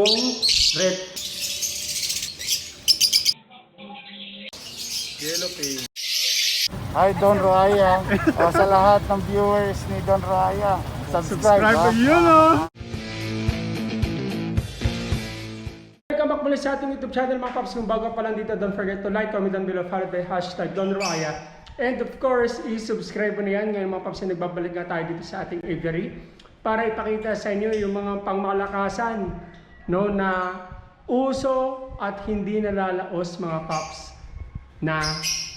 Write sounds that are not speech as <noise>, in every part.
red Yellow page. Hi Don Raya. o, sa lahat ng viewers ni Don Raya, subscribe. Subscribe to! Welcome back muli sa ating YouTube channel mga paps. Kung bago pa lang dito, don't forget to like, comment down below, follow by hashtag Don Raya. And of course, i-subscribe mo na yan. Ngayon mga paps, nagbabalik nga tayo dito sa ating aviary para ipakita sa inyo yung mga pangmalakasan no, na uso at hindi nalalaos mga paps na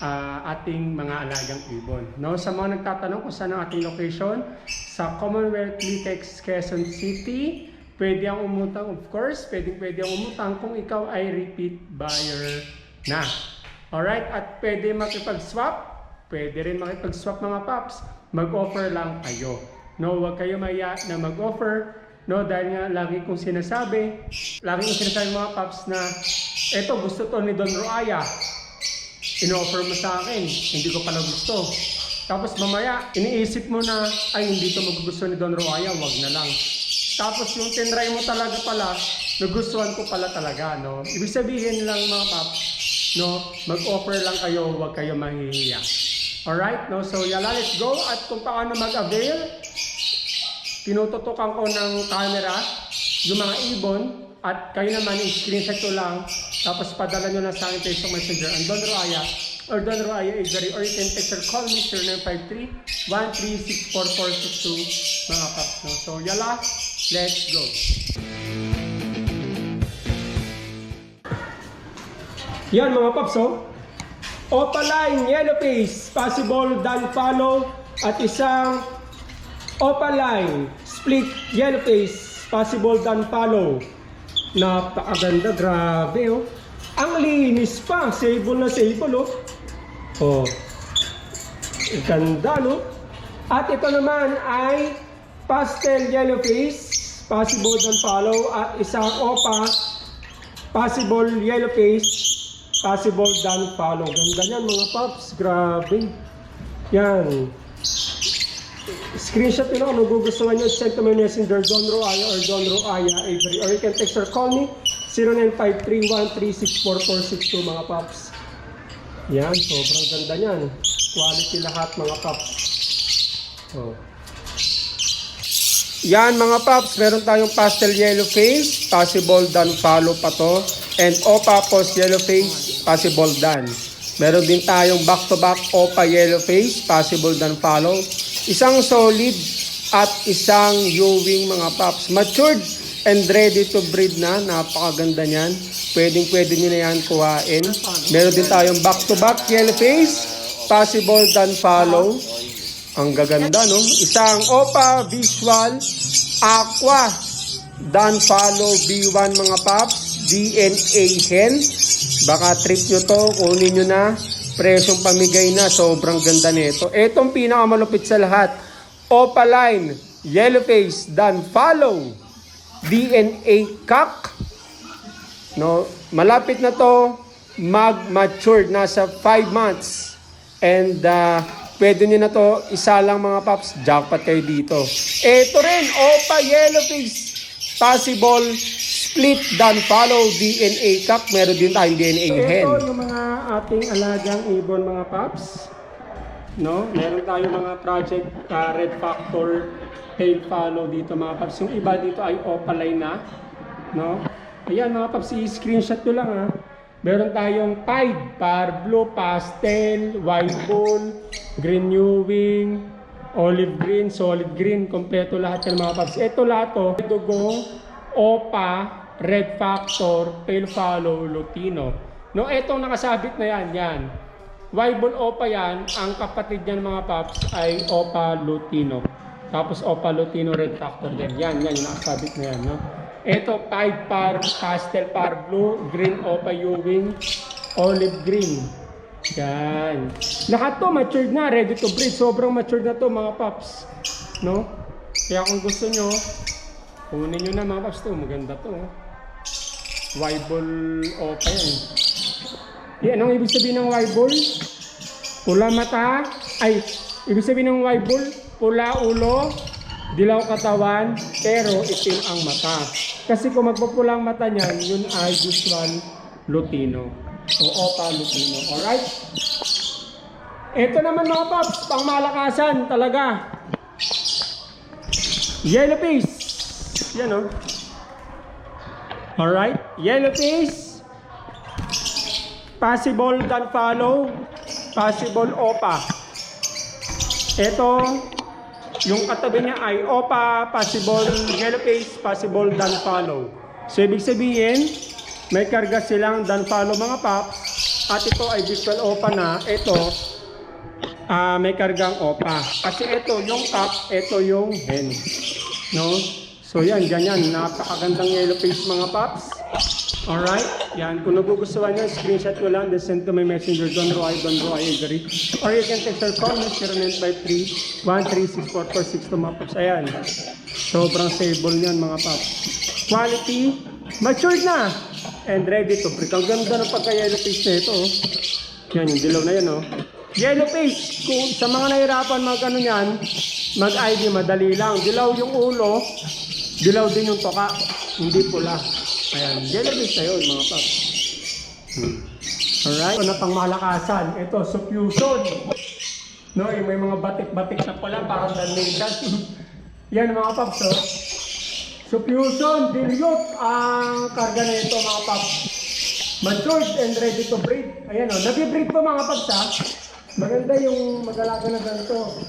ah, ating mga alagang ibon. No? Sa mga nagtatanong kung saan ang ating location, sa Commonwealth Litex, Quezon City, pwede ang umutang, of course, pwede, pwede ang umutang kung ikaw ay repeat buyer na. Alright? At pwede makipag-swap, pwede rin makipag-swap mga paps, mag-offer lang kayo. No, huwag kayo maya na mag-offer, no, dahil nga lagi kong sinasabi, lagi kong sinasabi mga paps na eto gusto to ni Don Roaya, in-offer mo sa akin, hindi ko pala gusto. Tapos mamaya, iniisip mo na, ay hindi to magugusto ni Don Roaya, wag na lang. Tapos yung tinry mo talaga pala, nagustuhan ko pala talaga, no? Ibig sabihin lang mga pap, no? Mag-offer lang kayo, wag kayo mahihiya. Alright, no? So yala, let's go. At kung paano mag-avail, tinututukan ko ng camera yung mga ibon at kayo naman i-screenshot ko lang tapos padala nyo lang sa akin Facebook Messenger. Ang Don Roaya or Don Roaya Avery or you can text or call me 0953-1364462 mga kaps no? so yala let's go. Yan mga paps oh. Opaline Yellow Face possible dan follow at isang Opaline, split yellow face, possible dan follow. Napakaganda, grabe oh. Ang linis pa, sable na sable oh. Oh. Ganda no. At ito naman ay pastel yellow face, possible dan follow at isang opa, possible yellow face, possible dan follow. Ganda niyan mga paps, grabe. Yan. Screenshot nyo lang kung magugustuhan nyo. Send to my messenger, Don Roaya or Don Roaya Avery. Or you can text or call me, 0953-1364462 mga paps. Yan, sobrang ganda niyan. Quality lahat mga paps. Oh. Yan mga paps, meron tayong pastel yellow face, possible dan follow pa to. And opa post yellow face, possible dan. Meron din tayong back to back opa yellow face, possible dan follow. Isang solid at isang Ewing mga paps. Matured and ready to breed na. Napakaganda niyan. Pwedeng pwede nyo na yan kuhain. Meron din tayong back to back yellow face, possible dan follow. Ang gaganda, no? Isang Opa Visual Aqua Dan Follow B1 mga paps DNA Hen Baka trip nyo to, kunin nyo na Presyong pamigay na, sobrang ganda nito Etong pinakamalupit sa lahat Opaline Yellow Face Dan Follow DNA Cock No, malapit na to mag-mature nasa 5 months. And uh, pwede nyo na to isa lang mga paps, jackpot kayo dito. Ito rin, Opa Yellow Face. Possible split dan follow DNA cup. Meron din tayong DNA So, hen. ito yung mga ating alagang ibon mga paps. No? Meron tayong mga project uh, Red Factor tail follow dito mga paps. Yung iba dito ay opaline na. No? Ayan mga paps, i-screenshot ko lang ha. Meron tayong pied, par blue, pastel, white bone, green new wing, olive green, solid green, kompleto lahat yan mga paps. Ito lahat to, dugo, opa, red factor, tail follow, lutino. No, etong nakasabit na yan, yan. Weibon Opa yan, ang kapatid niyan mga paps ay Opa Lutino. Tapos Opa Lutino Red Factor din. Yan, yan, yung nakasabit na yan. No? Ito, 5 par, pastel par blue, green Opa Ewing, olive green. Yan. Lahat to matured na, ready to breed. Sobrang matured na to mga paps. No? Kaya kung gusto nyo, kunin nyo na mga paps to. Maganda to. oh. Opa yan. Yan, anong ibig sabihin ng Y-ball? Pula mata, ay, ibig sabihin ng Y-ball, pula ulo, dilaw katawan, pero itim ang mata. Kasi kung magpupulang mata niyan, yun ay visual lutino. O opa lutino. Alright? Ito naman mga paps, pang malakasan talaga. Yellow face. Yan o. Alright? Yellow face. Possible dan follow. Possible opa. Ito, yung katabi niya ay OPA, possible yellow face, possible dan follow. So, ibig sabihin, may karga silang dan follow mga paps. At ito ay visual OPA na. Ito, ah may kargang OPA. Kasi ito yung cup, ito yung hen. No? So yan, ganyan. Napakagandang yellow face mga paps. Alright? Yan. Kung nagugustuhan nyo, screenshot ko lang. Then send to my messenger, Don Roy, Don Roy, Igari. Or you can text or call me, 0953-1364462 mga paps. Ayan. Sobrang stable niyan mga paps. Quality, matured na. And ready to break. Ang ganda ng pagka-yellow face na ito. Oh. Yan, yung dilaw na yan, oh. Yellow face. Kung sa mga nahirapan mag ano yan, mag-ID, madali lang. Dilaw yung ulo, dilaw din yung toka. Hindi pula. Ayan, yellow na yun, mga paps. Hmm. Alright, ito na pang malakasan. Ito, suffusion. No, yung may mga batik-batik na pula, parang danilan. <laughs> yan, mga paps, oh. Suffusion, dilute ang karga na ito, mga paps matured and ready to breed. Ayan o, nabibreed po mga paps ha. Maganda yung mag-alaga na ganito.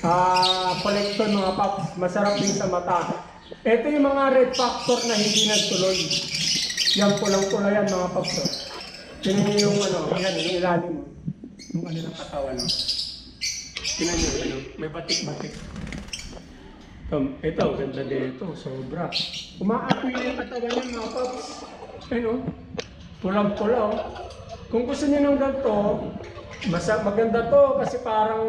Ah, collection mga paps, masarap din sa mata. Ito yung mga red factor na hindi nagtuloy. Yan pulang-pula yan mga paps o. Tingnan niyo yung ano, yan, yung ilalim. Yung ano ng katawan no. Tingnan niyo, ano, may batik-batik. Um, ito, ganda din ito, sobra. Umaapoy na yung katawan niya mga paps. Ano? Pulang-pula. oh. Kung gusto niyo ng ganito, masa maganda to kasi parang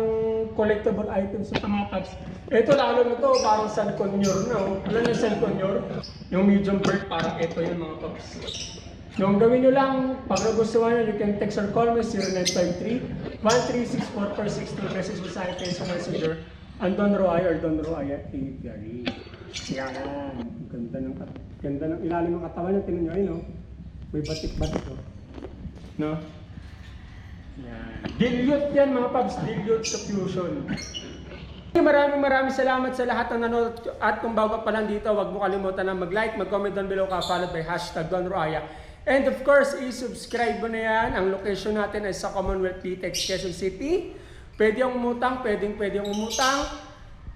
collectible items sa mga paps. Ito lalo na to, parang San Conyor na. Oh. Alam niyo San Conyor? Yung medium bird, parang ito yung mga paps. Yung gawin nyo lang, pag nagustuhan nyo, you can text or call me 0953-1364462 message mo sa akin sa messenger. Andon Roy or Don Roy Igari. Yan. Ganda ng, ganda ng ilalim ng katawan niya. Tingnan nyo, ayun oh. May batik-batik oh. No? Yan. Dilute yan mga paps. Dilute sa fusion. Maraming maraming salamat sa lahat ng nanonood at kung bago pa lang dito, huwag mo kalimutan na mag-like, mag-comment down below ka, followed by hashtag Don Roaya. And of course, i-subscribe mo na yan. Ang location natin ay sa Commonwealth PTEX, Quezon City. Pwede yung umutang, pwedeng pwede yung umutang.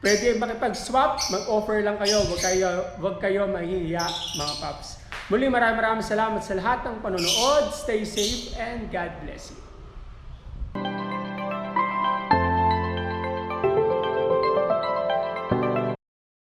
Pwede makipag-swap, mag-offer lang kayo, huwag kayo, huwag kayo mahihiya mga paps. Muli maraming maraming salamat sa lahat ng panonood. Stay safe and God bless you.